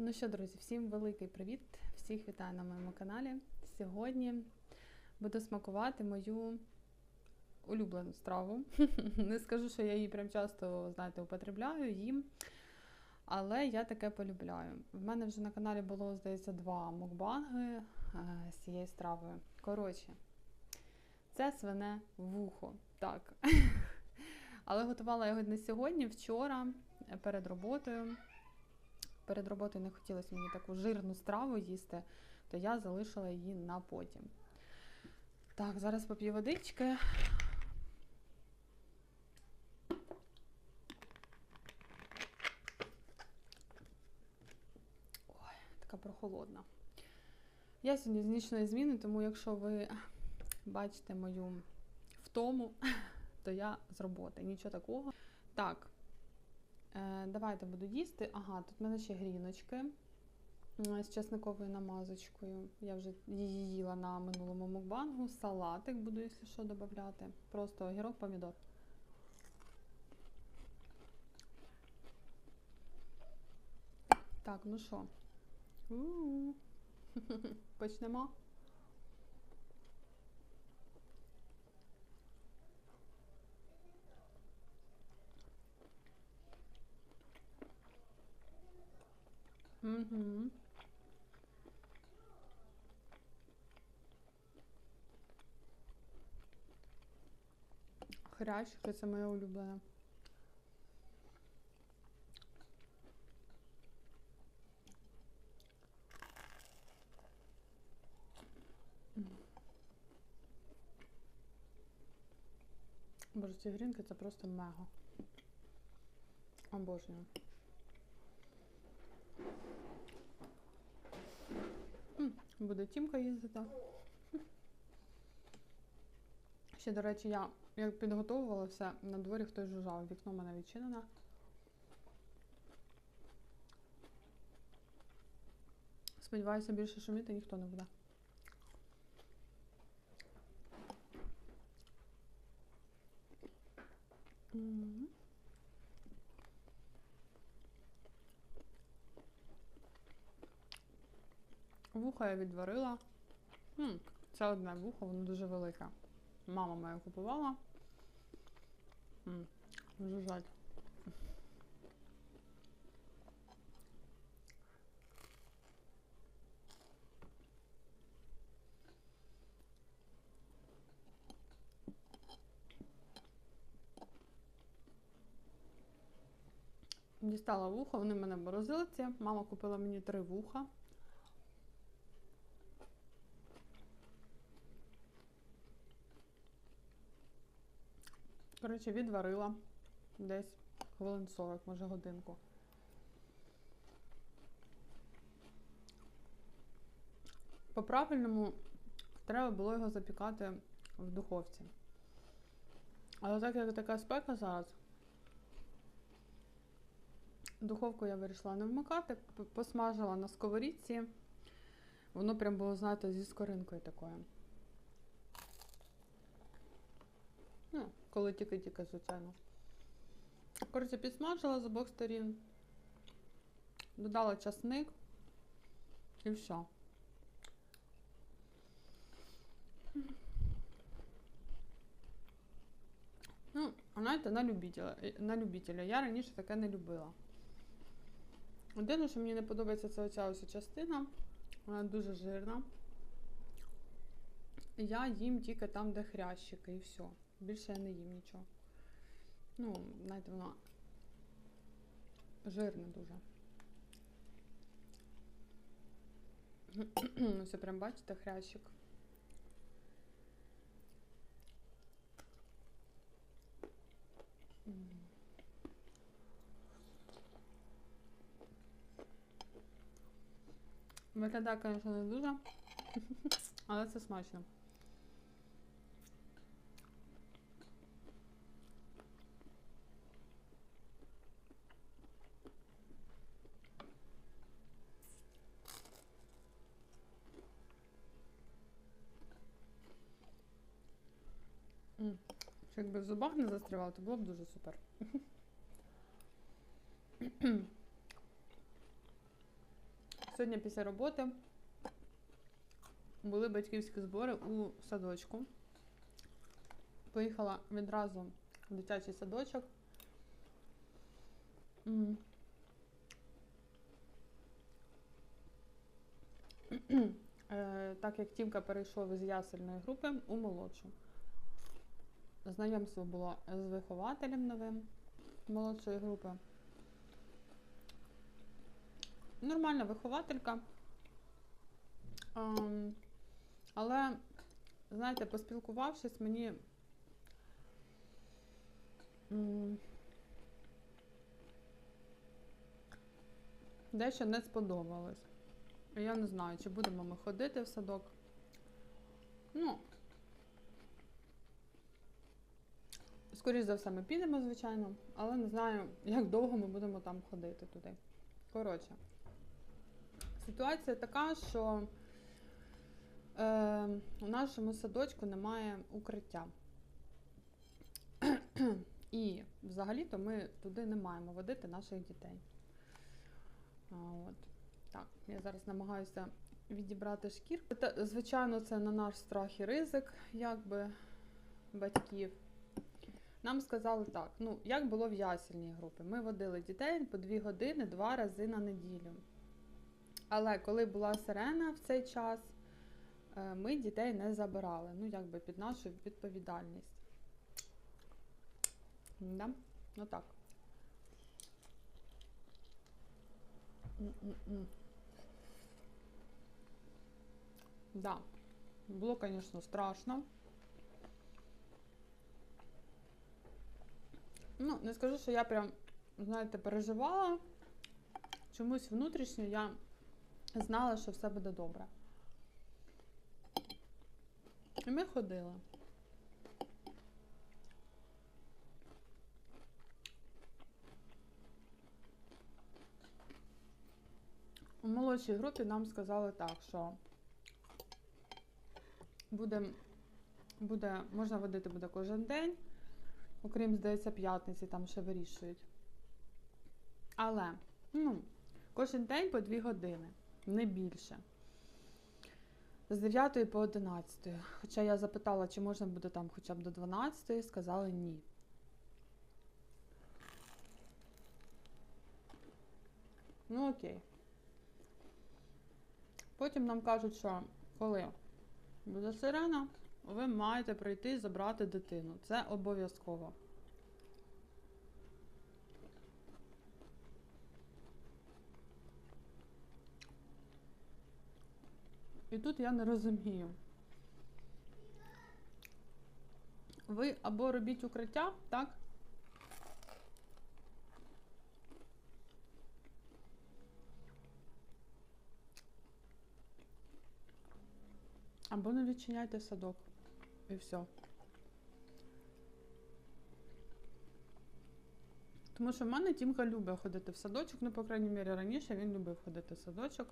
Ну що, друзі, всім великий привіт! Всіх вітаю на моєму каналі. Сьогодні буду смакувати мою улюблену страву. Не скажу, що я її прям часто, знаєте, употребляю, їм. Але я таке полюбляю. В мене вже на каналі було, здається, два мукбанги е, з цією стравою. Коротше, це свине вухо. Так. Але готувала його не сьогодні, вчора, перед роботою. Перед роботою не хотілося мені таку жирну страву їсти, то я залишила її на потім. Так, зараз поп'ю водички. Ой, така прохолодна. Я сьогодні з нічної зміни, тому якщо ви бачите мою втому, то я з роботи. Нічого такого. Так, Давайте буду їсти. Ага, тут в мене ще гріночки е, з чесниковою намазочкою. Я вже її їла на минулому мукбангу. Салатик буду, якщо що, додати. Просто огірок, помідор. Так, ну що? Почнемо. Угу. Хрящики це моє улюблене. Боже, ці грінки це просто мега. Обожнюю. Буде тімка їздити. Ще, до речі, я як підготовувала все, на дворі хтось жужжав, вікно в мене відчинене. Сподіваюся, більше шуміти ніхто не буде. Мгм. Вухо я відварила. М, Це одне вухо, воно дуже велике. Мама моя купувала. М, Дуже жаль. Дістала вухо, вони в мене в. Мама купила мені три вуха. Коротше, відварила десь хвилин 40, може годинку. По-правильному треба було його запікати в духовці. Але так як така спека зараз, духовку я вирішила не вмикати, посмажила на сковорідці. Воно прям було, знаєте, зі скоринкою такою. Ну, коли тільки-тільки, звичайно. Коротше, підсмажила з обох сторін, додала часник і все. Ну, знаєте, на любителя, на любителя. Я раніше таке не любила. Єдине, що мені не подобається, це оця ось частина. Вона дуже жирна. Я їм тільки там, де хрящики, і все. Більше я не їм нічого. Ну, знаєте, воно жирне дуже. Ось прям бачите хрящик. Виглядає, звісно, не дуже, але це смачно. Якби в зубах не застрявав, то було б дуже супер. Сьогодні після роботи були батьківські збори у садочку. Поїхала відразу в дитячий садочок. Е, Так як Тімка перейшов із ясельної групи у молодшу. Знайомство було з вихователем новим молодшої групи. Нормальна вихователька. Ем, але, знаєте, поспілкувавшись, мені дещо не сподобалось. Я не знаю, чи будемо ми ходити в садок. Ну, скоріш за все, ми підемо, звичайно, але не знаю, як довго ми будемо там ходити туди. Коротше, ситуація така, що е, у нашому садочку немає укриття. І взагалі-то ми туди не маємо водити наших дітей. От. Так, я зараз намагаюся відібрати шкірку. Звичайно, це на наш страх і ризик, якби батьків. Нам сказали так: ну, як було в ясельній групі. Ми водили дітей по дві години два рази на неділю. Але коли була сирена в цей час, е, ми дітей не забирали. Ну, якби під нашу відповідальність. Да? Ну так. Да, було, звісно, страшно. Ну, не скажу, що я прям, знаєте, переживала. Чомусь внутрішньо я знала, що все буде добре. І ми ходили. У молодшій групі нам сказали так, що буде, буде, можна водити буде кожен день, окрім, здається, п'ятниці, там ще вирішують. Але, ну, кожен день по 2 години, не більше. З 9 по 11. Хоча я запитала, чи можна буде там хоча б до 12, сказали ні. Ну окей. Потім нам кажуть, що коли буде сирена, ви маєте прийти і забрати дитину. Це обов'язково. І тут я не розумію. Ви або робіть укриття, так? Або не відчиняйте садок. І все. Тому що в мене Тімка любить ходити в садочок, ну, по крайній мірі, раніше він любив ходити в садочок.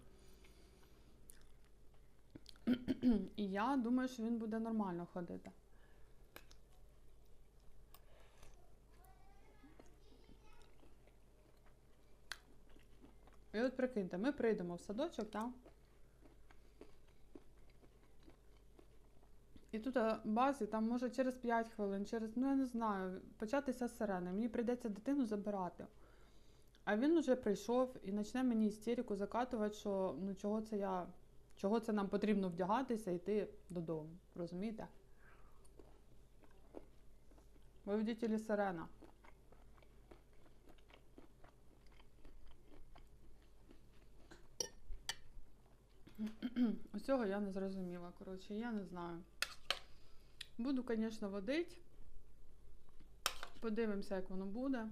І я думаю, що він буде нормально ходити. І от прикиньте, ми прийдемо в садочок, так? І тут в базі, там може через 5 хвилин, через, ну я не знаю, початися сирени. Мені прийдеться дитину забирати. А він вже прийшов і почне мені істерику закатувати, що ну чого це я, чого це нам потрібно вдягатися і йти додому. Розумієте? Ви водителі сирена. Усього я не зрозуміла. Коротше, я не знаю. Буду, звісно, водити. Подивимося, як воно буде.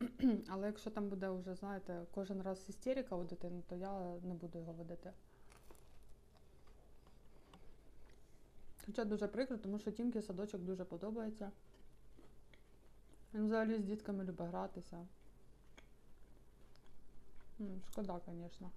Але якщо там буде вже, знаєте, кожен раз істерика у дитини, то я не буду його водити. Хоча дуже прикро, тому що Тімки садочок дуже подобається. Він взагалі з дітками любить гратися. Шкода, звісно.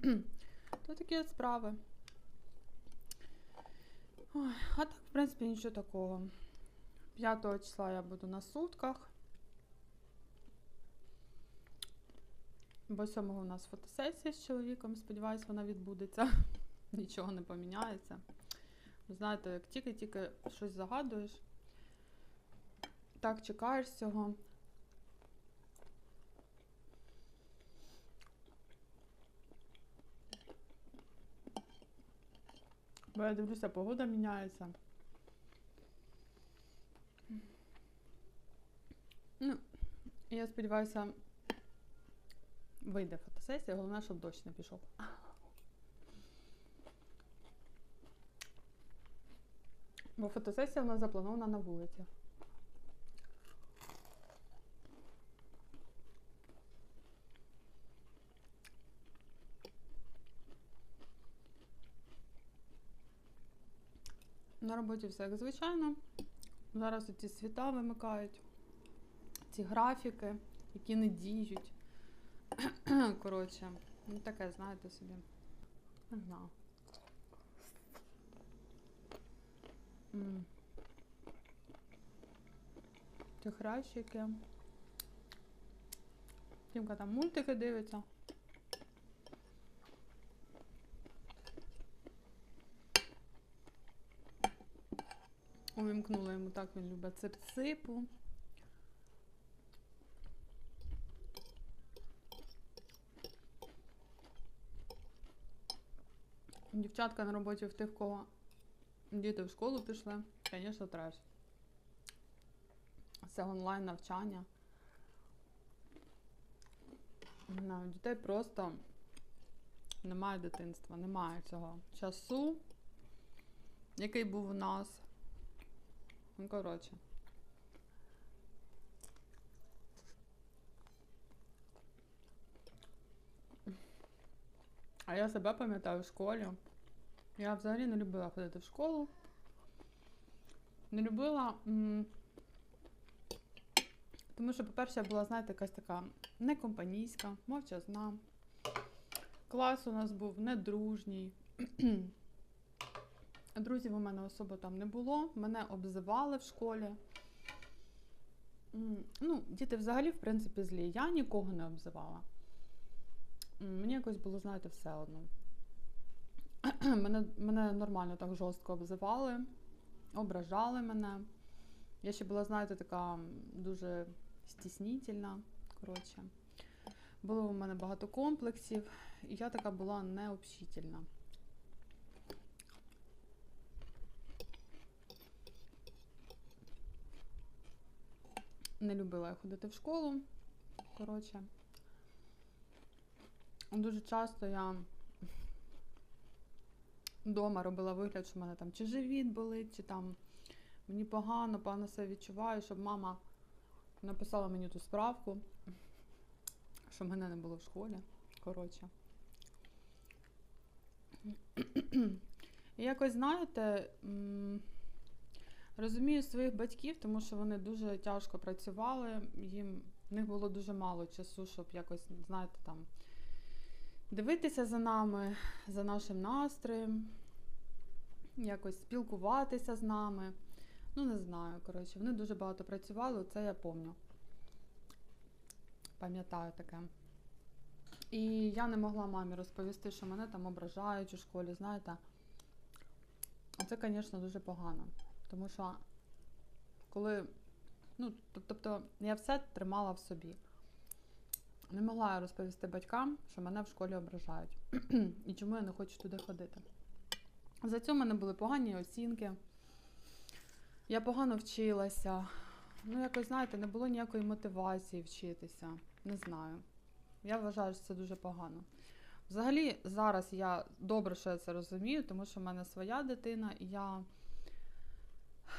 То такі от справи. Ой, а так, в принципі, нічого такого. 5 числа я буду на сутках. Бо 7 у нас фотосесія з чоловіком. Сподіваюсь, вона відбудеться. Нічого не поміняється. Знаєте, як тільки-тільки щось загадуєш, так чекаєш цього. Бо я дивлюся, погода міняється. Ну, я сподіваюся, вийде фотосесія, головне, щоб дощ не пішов. Бо фотосесія в нас запланована на вулиці. На роботі все як звичайно. Зараз ці світа вимикають, ці графіки, які не діють. Коротше, ну таке, знаєте собі. Не знаю. Ці хрящики. Тімка там мультики дивиться. Увімкнула йому так, він любить ципципу. Дівчатка на роботі в тих, кого діти в школу пішли, звісно, треш. Це онлайн навчання. У дітей просто немає дитинства, немає цього часу, який був у нас. Ну, коротше. А я себе пам'ятаю в школі. Я взагалі не любила ходити в школу. Не любила. Тому що, по-перше, я була, знаєте, якась така некомпанійська, мовчазна. Клас у нас був недружній. Друзів у мене особо там не було. Мене обзивали в школі. Ну, діти взагалі, в принципі, злі. Я нікого не обзивала. Мені якось було, знаєте, все одно. мене, мене нормально так жорстко обзивали, ображали мене. Я ще була, знаєте, така дуже стіснітельна. Коротше. Було у мене багато комплексів, і я така була необщительна. Не любила я ходити в школу. Коротше. Дуже часто я вдома робила вигляд, що в мене там чи живіт болить, чи там мені погано, погано себе відчуваю, щоб мама написала мені ту справку, що мене не було в школі. Коротше. І якось, знаєте, розумію своїх батьків, тому що вони дуже тяжко працювали, їм в них було дуже мало часу, щоб якось, знаєте, там дивитися за нами, за нашим настроєм, якось спілкуватися з нами. Ну, не знаю, коротше, вони дуже багато працювали, це я пам'ятаю. Пам'ятаю таке. І я не могла мамі розповісти, що мене там ображають у школі, знаєте. Це, звісно, дуже погано. Тому що коли. Ну, тобто, я все тримала в собі. Не могла я розповісти батькам, що мене в школі ображають. І чому я не хочу туди ходити. За це в мене були погані оцінки. Я погано вчилася. Ну, якось, знаєте, не було ніякої мотивації вчитися. Не знаю. Я вважаю, що це дуже погано. Взагалі, зараз я добре, що я це розумію, тому що в мене своя дитина, і я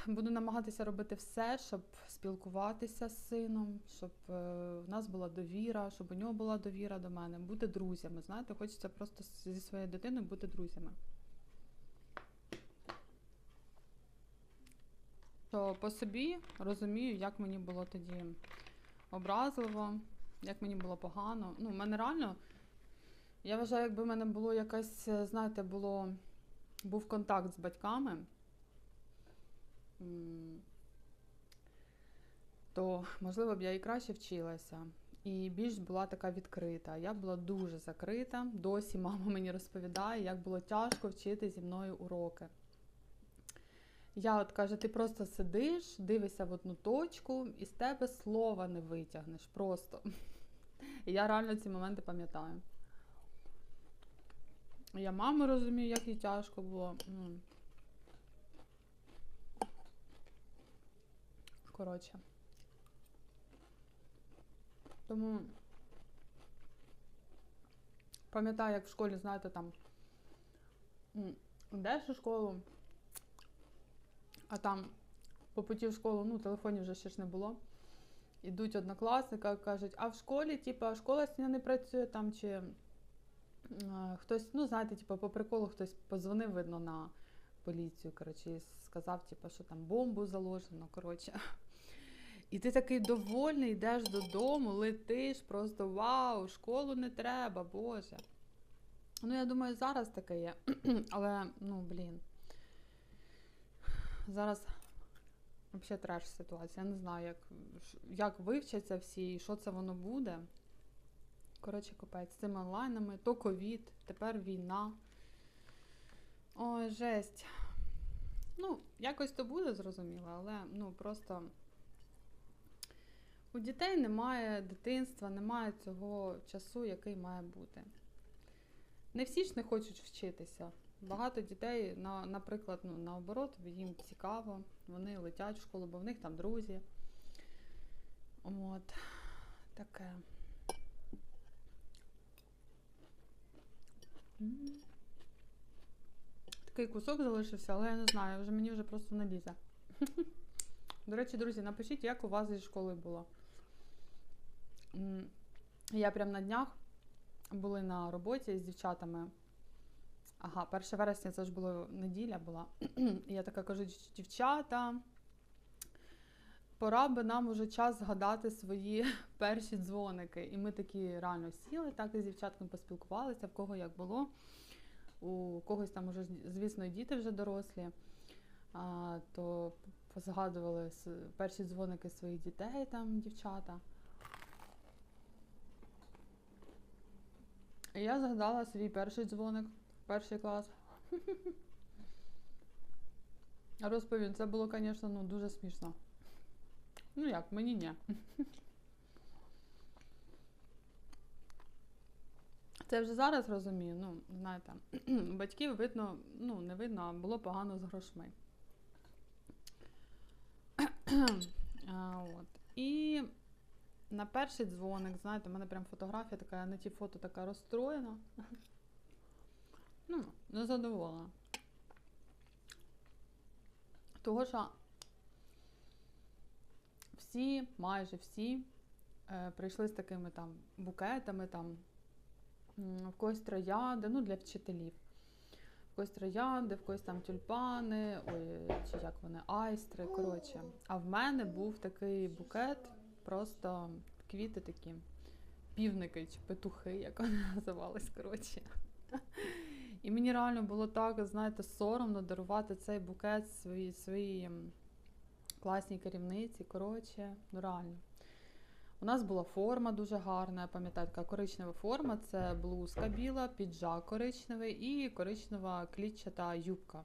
буду намагатися робити все, щоб спілкуватися з сином, щоб е, в нас була довіра, щоб у нього була довіра до мене, бути друзями. Знаєте, хочеться просто зі своєю дитиною бути друзями. То по собі розумію, як мені було тоді образливо, як мені було погано. Ну, в мене реально Я вважаю, якби в мене було якась, е, знаєте, було, був контакт з батьками, то, можливо, б я і краще вчилася. І більш була така відкрита. Я була дуже закрита. Досі мама мені розповідає, як було тяжко вчити зі мною уроки. Я от каже, ти просто сидиш, дивишся в одну точку, і з тебе слова не витягнеш просто. І я реально ці моменти пам'ятаю. Я маму розумію, як їй тяжко було. Коротше. Тому пам'ятаю, як в школі, знаєте, там йдеш у школу, а там по путі в школу, ну, телефонів вже ще ж не було. Ідуть однокласника, кажуть, а в школі, типу, школа сьогодні не працює там, чи е, хтось, ну, знаєте, типу, по приколу хтось подзвонив, видно, на поліцію, коротше, і сказав, типу, що там бомбу заложено, коротше. І ти такий довольний, йдеш додому, летиш, просто вау, школу не треба, Боже. Ну, я думаю, зараз таке є. Але, ну, блін. Зараз взагалі треш ситуація. Я не знаю, як, як вивчаться всі і що це воно буде. Коротше, капець, з цими онлайнами, то ковід, тепер війна. Ой, жесть. Ну, якось то буде зрозуміло, але ну просто у дітей немає дитинства, немає цього часу, який має бути. Не всі ж не хочуть вчитися. Багато дітей, на, наприклад, ну, наоборот, їм цікаво, вони летять в школу, бо в них там друзі. От, таке. Такий кусок залишився, але я не знаю, вже мені вже просто не лізе. До речі, друзі, напишіть, як у вас зі школи було. Я прям на днях були на роботі з дівчатами. Ага, 1 вересня це ж було неділя була. Я така кажу, дівчата, пора би нам уже час згадати свої перші дзвоники. І ми такі реально сіли, так і з дівчатками поспілкувалися, в кого як було. У когось там уже, звісно, діти вже дорослі, а, то позгадували перші дзвоники своїх дітей, там дівчата. І я згадала свій перший дзвоник, перший клас. Розповім, це було, звісно, ну, дуже смішно. Ну як, мені ні. Це вже зараз розумію, ну, знаєте, батьків видно, ну, не видно, а було погано з грошми. а, от. І на перший дзвоник, знаєте, у мене прям фотографія така, на ті фото така розстроєна. Ну, незадоволена. Того, що всі, майже всі, е, прийшли з такими там букетами, там, в когось троянди, ну, для вчителів. В когось троянди, в когось там тюльпани, ой, чи як вони, айстри, коротше. А в мене був такий букет, просто квіти такі, півники чи петухи, як вони називались, коротше. І мені реально було так, знаєте, соромно дарувати цей букет своїй своїй класній керівниці. Коротше, ну реально. У нас була форма дуже гарна, я пам'ятаю, така коричнева форма це блузка біла, піджак коричневий і коричнева клітчата юбка.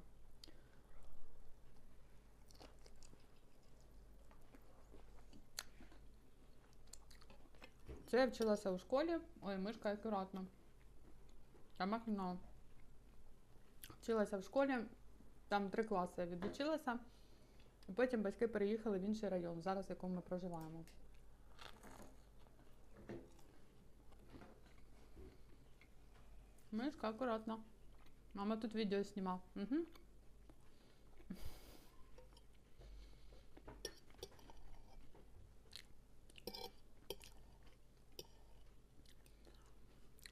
Це я вчилася у школі. Ой, мишка акуратно. Я махнула. Вчилася в школі, там три класи я відучилася. Потім батьки переїхали в інший район, зараз в якому ми проживаємо. Мишка акуратно. Мама тут відео знімав. Угу.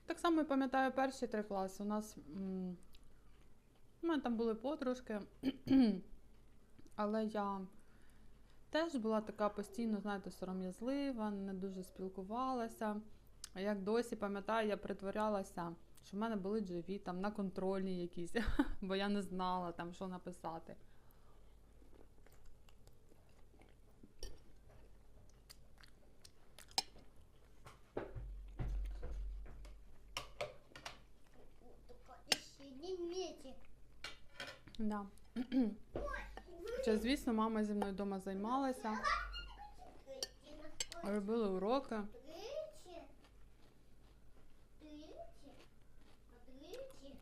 Так само я пам'ятаю перші три класи. У нас у мене там були подружки, але я теж була така постійно, знаєте, сором'язлива, не дуже спілкувалася. Як досі пам'ятаю, я притворялася, що в мене болить живіт, там на контрольні якісь, бо я не знала там, що написати. Да. Хоча, звісно, мама зі мною вдома займалася, робили уроки.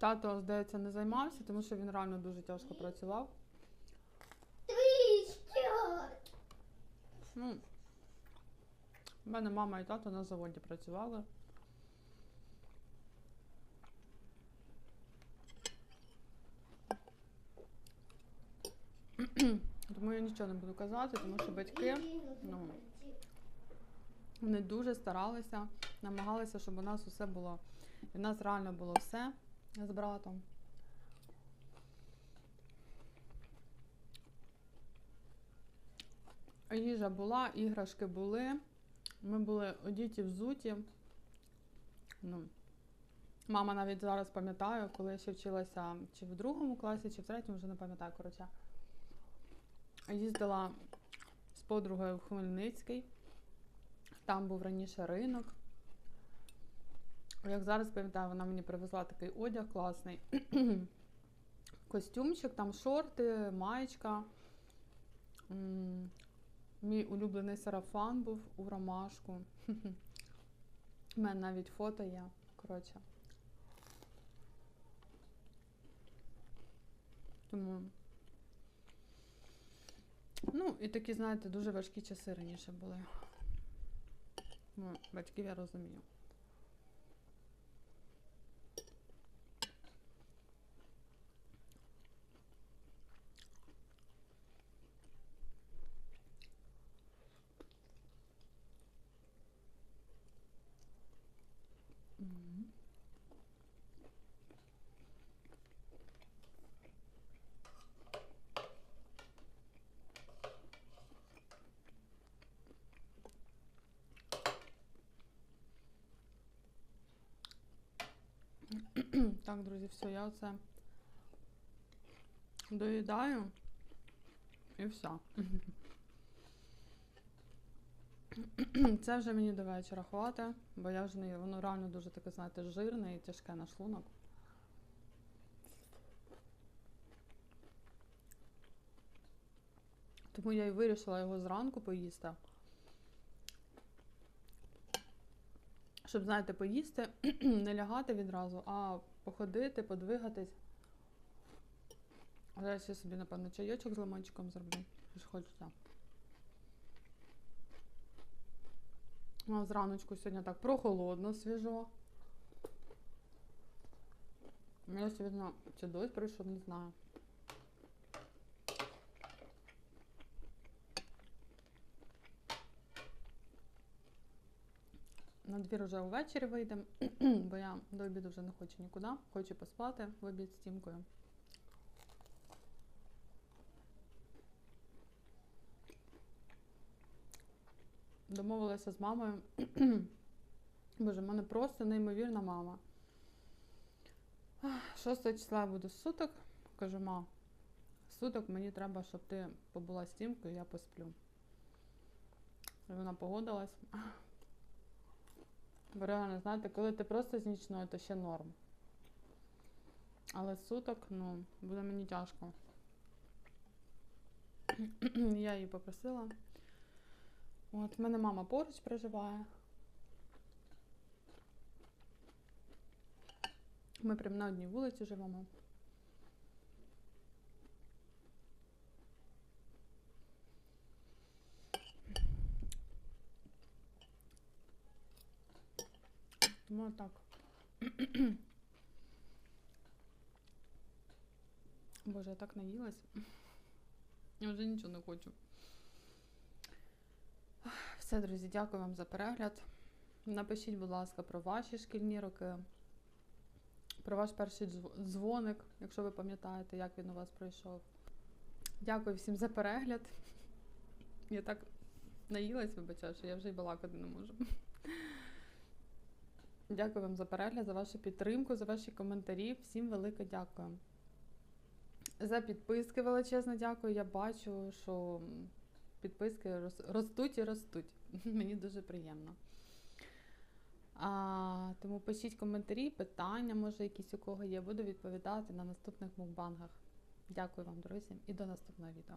Тато, здається, не займався, тому що він реально дуже тяжко працював. Ну, в мене мама і тато на заводі працювали. Тому я нічого не буду казати, тому що батьки ну, вони дуже старалися, намагалися, щоб у нас усе було. І в нас реально було все з братом. Їжа була, іграшки були. Ми були одіті взуті. Ну, мама навіть зараз пам'ятаю, коли я ще вчилася чи в другому класі, чи в третьому, вже не пам'ятаю, коротше. Їздила з подругою в Хмельницький. Там був раніше ринок. Як зараз пам'ятаю, вона мені привезла такий одяг класний. Костюмчик, там шорти, маєчка. Мій улюблений сарафан був у ромашку. У мене навіть фото є. Коротше. Тому. Ну, і такі, знаєте, дуже важкі часи раніше були. Ну, батьків я розумію. Так, друзі, все, я оце доїдаю і все. Це вже мені до вечора хватить, бо я вже не воно реально дуже таке, знаєте, жирне і тяжке на шлунок. Тому я і вирішила його зранку поїсти. Щоб, знаєте, поїсти, не лягати відразу, а походити, подвигатись. Зараз я собі, напевно, чайочок з лимончиком зроблю. Що хочеться. А зраночку сьогодні так прохолодно, свіжо. Я сьогодні чи дощ прийшов, не знаю. На двір вже увечері вийдемо, бо я до обіду вже не хочу нікуди. Хочу поспати в обід з тімкою. Домовилася з мамою. Боже, в мене просто неймовірна мама. 6 числа я буду суток. Кажу, ма, суток мені треба, щоб ти побула з тімкою, я посплю. І вона погодилась. Бо реально, знаєте, коли ти просто з нічною, то ще норм. Але суток, ну, буде мені тяжко. Я її попросила. От, в мене мама поруч проживає. Ми прямо на одній вулиці живемо. Тому так. Боже, я так наїлась. Я вже нічого не хочу. Все, друзі, дякую вам за перегляд. Напишіть, будь ласка, про ваші шкільні роки, про ваш перший дзвоник, якщо ви пам'ятаєте, як він у вас пройшов. Дякую всім за перегляд. Я так наїлась, вибачаю, що я вже й балакати не можу. Дякую вам за перегляд, за вашу підтримку, за ваші коментарі. Всім велике дякую. За підписки величезне дякую. Я бачу, що підписки ростуть і ростуть. Мені дуже приємно. А, тому пишіть коментарі, питання, може, якісь у кого є. Буду відповідати на наступних мукбангах. Дякую вам, друзі, і до наступного відео.